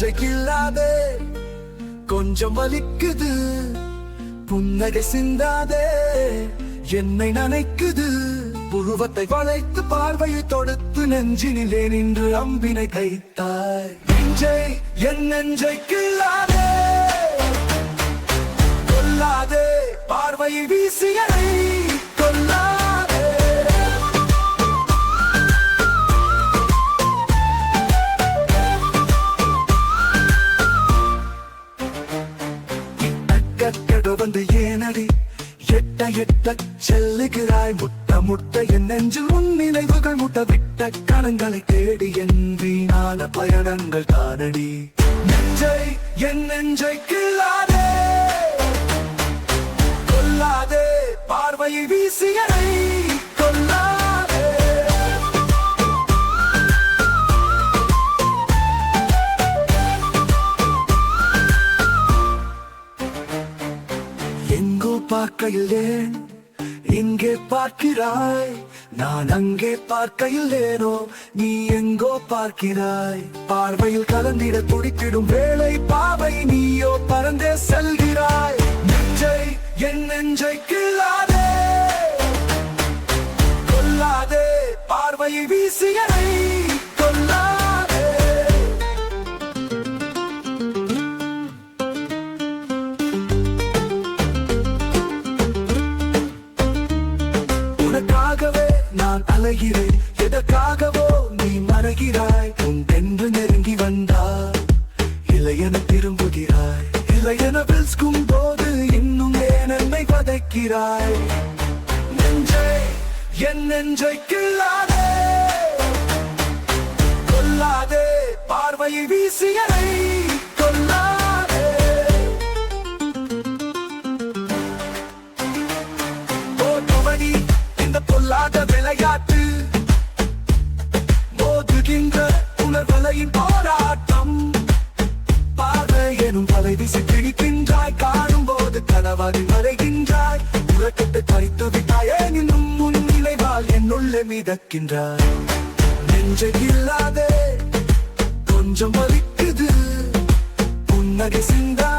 நெஞ்சை கொஞ்சம் வலிக்குது. புன்னகை சிந்தாதே என்னை நினைக்குது. புருவத்தை வளைத்து பார்வையை தொடுத்து நெஞ்சினிலே நின்று அம்பினை கைத்தாய் நெஞ்சை என் நெஞ்சை கில்லாதே கொல்லாதே பார்வையை வீசியதை கற்கட வந்து ஏனடி? எட்ட எட்ட செல்லுகிறாய். முட்ட முட்ட என் நெஞ்சில் உன் நினைவுகள் முட்ட விட்ட கணங்களை தேடி என் வீணான பயணங்கள் தானடி. நெஞ்சை என் நெஞ்சை கிள்ளாதே. கொல்லாதே பார்வையை வீசியனை எங்கோ பார்க்கையில் ஏன் இங்கே பார்க்கிறாய். நான் அங்கே பார்க்கையில் ஏனோ நீ எங்கோ பார்க்கிறாய். பார்வையில் கலந்திட துடித்திடும் வேலை பாவை நீயோ பறந்தே செல்கிறாய். நெஞ்சை என் நெஞ்சை கிள்ளாதே கொல்லாதே பார்வையை வீசியனை நான் அலைகிறேன் எதற்காகவோ நீ மறைகிறாய். உன் என்று நெருங்கி வந்தால் இளையன திரும்புகிறாய். இளையன பிரிஸ்கும் போது இன்னும் ஏன் என்னை வதைக்கிறாய்? நெஞ்சை என் நெஞ்சை கிள்ளாதே கொல்லாதே பார்வையை வீசியதை. கொல்லாதே. பொல்லாத உணர்வலையின் போராட்டம். பார்வை எனும் வலை வீசி பிடிக்கின்றாய் காணும் போது கனவாதி மறைகின்றாய். உறக்கத்தை பறித்து விட்டாயே இன்னும் முன் நினைவால் என்னுள்ளே மிதக்கின்றாய். நெஞ்சை இல்லாதே கொஞ்சம் வலிக்குது. புன்னகை சிந்தா